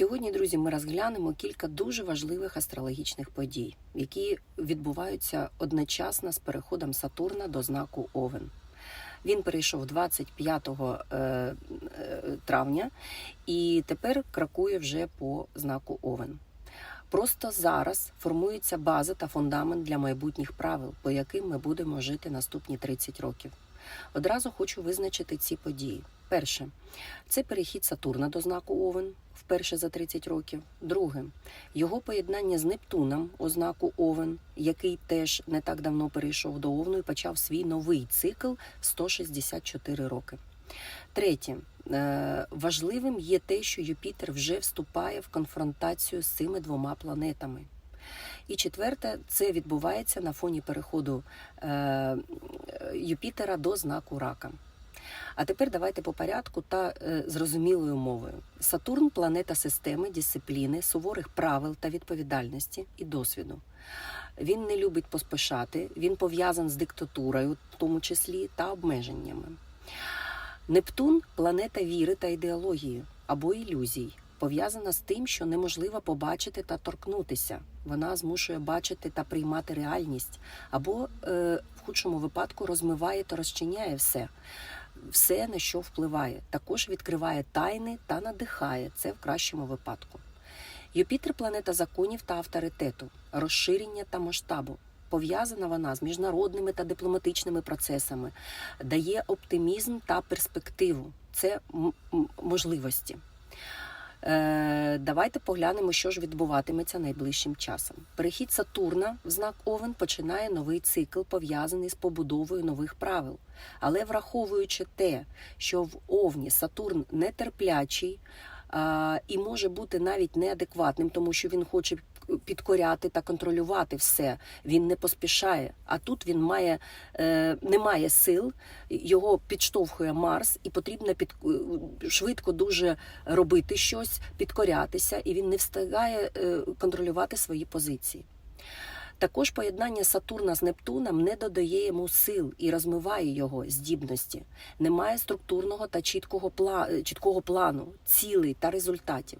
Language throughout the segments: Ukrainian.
Сьогодні, друзі, ми розглянемо кілька дуже важливих астрологічних подій, які відбуваються одночасно з переходом Сатурна до знаку Овен. Він перейшов 25 е, е, травня і тепер крокує вже по знаку Овен. Просто зараз формується база та фундамент для майбутніх правил, по яким ми будемо жити наступні 30 років. Одразу хочу визначити ці події. Перше, це перехід Сатурна до знаку Овен вперше за 30 років. Друге, його поєднання з Нептуном у знаку Овен, який теж не так давно перейшов до Овну і почав свій новий цикл 164 роки. Третє, е, важливим є те, що Юпітер вже вступає в конфронтацію з цими двома планетами. І четверте, це відбувається на фоні переходу е, Юпітера до знаку рака. А тепер давайте по порядку та е, зрозумілою мовою. Сатурн планета системи, дисципліни, суворих правил та відповідальності і досвіду. Він не любить поспішати, він пов'язан з диктатурою, в тому числі, та обмеженнями. Нептун планета віри та ідеології або ілюзій, пов'язана з тим, що неможливо побачити та торкнутися. Вона змушує бачити та приймати реальність, або е, в худшому випадку розмиває та розчиняє все, все на що впливає. Також відкриває тайни та надихає це в кращому випадку. Юпітер планета законів та авторитету, розширення та масштабу. Пов'язана вона з міжнародними та дипломатичними процесами, дає оптимізм та перспективу. Це можливості. Е, давайте поглянемо, що ж відбуватиметься найближчим часом. Перехід Сатурна в знак Овен починає новий цикл, пов'язаний з побудовою нових правил. Але враховуючи те, що в Овні Сатурн нетерплячий і може бути навіть неадекватним, тому що він хоче підкоряти та контролювати все. Він не поспішає. А тут він має е, не має сил, його підштовхує Марс, і потрібно під е, швидко дуже робити щось, підкорятися, і він не встигає е, контролювати свої позиції. Також поєднання Сатурна з Нептуном не додає йому сил і розмиває його здібності. Немає структурного та чіткого, пла... чіткого плану, цілей та результатів.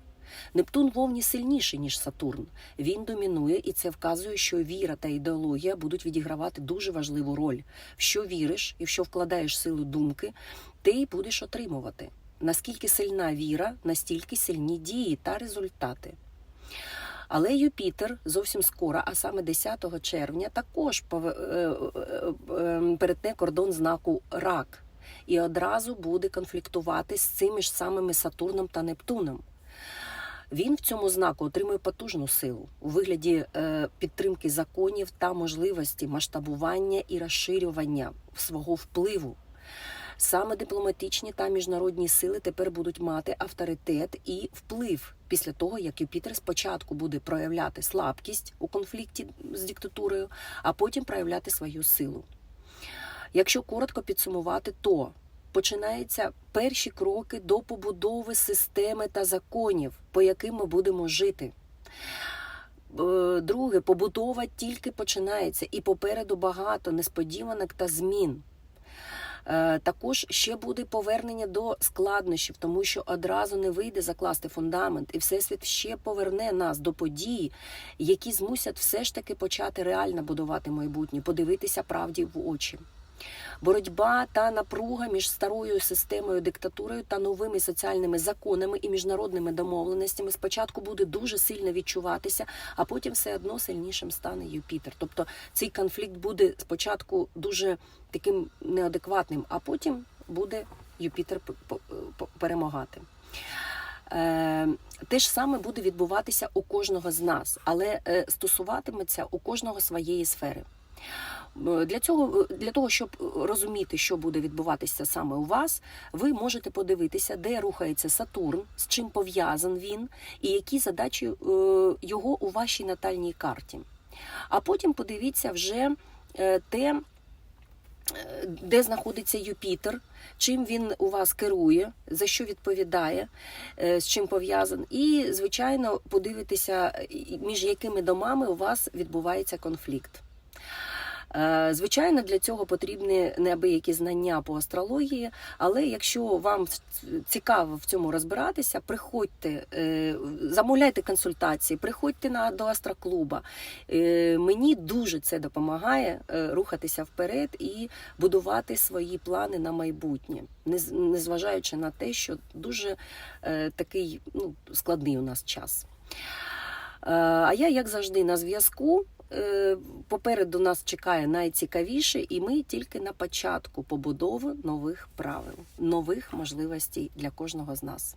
Нептун вовні сильніший, ніж Сатурн. Він домінує, і це вказує, що віра та ідеологія будуть відігравати дуже важливу роль. В що віриш і в що вкладаєш силу думки, ти й будеш отримувати. Наскільки сильна віра, настільки сильні дії та результати. Але Юпітер зовсім скоро, а саме 10 червня, також перетне кордон знаку рак і одразу буде конфліктувати з цими ж самими Сатурном та Нептуном. Він в цьому знаку отримує потужну силу у вигляді е, підтримки законів та можливості масштабування і розширювання свого впливу. Саме дипломатичні та міжнародні сили тепер будуть мати авторитет і вплив після того, як Юпітер спочатку буде проявляти слабкість у конфлікті з диктатурою, а потім проявляти свою силу. Якщо коротко підсумувати, то починаються перші кроки до побудови системи та законів, по яким ми будемо жити. Друге, побудова тільки починається, і попереду багато несподіванок та змін. Також ще буде повернення до складнощів, тому що одразу не вийде закласти фундамент, і всесвіт ще поверне нас до подій, які змусять все ж таки почати реально будувати майбутнє, подивитися правді в очі. Боротьба та напруга між старою системою диктатурою та новими соціальними законами і міжнародними домовленостями спочатку буде дуже сильно відчуватися, а потім все одно сильнішим стане Юпітер. Тобто цей конфлікт буде спочатку дуже таким неадекватним, а потім буде Юпітер перемагати. Те ж саме буде відбуватися у кожного з нас, але стосуватиметься у кожного своєї сфери. Для цього для того, щоб розуміти, що буде відбуватися саме у вас, ви можете подивитися, де рухається Сатурн, з чим пов'язан він, і які задачі е, його у вашій натальній карті. А потім подивіться вже е, те, е, де знаходиться Юпітер, чим він у вас керує, за що відповідає, з чим пов'язан, і, звичайно, подивитися, між якими домами у вас відбувається конфлікт. Е, Звичайно, для цього потрібні неабиякі знання по астрології, але якщо вам цікаво в цьому розбиратися, приходьте, е, замовляйте консультації, приходьте на до астроклуба. Е, Мені дуже це допомагає рухатися вперед і будувати свої плани на майбутнє, незважаючи на те, що дуже такий ну, складний у нас час. А я, як завжди, на зв'язку. Е, Попереду нас чекає найцікавіше, і ми тільки на початку побудови нових правил, нових можливостей для кожного з нас.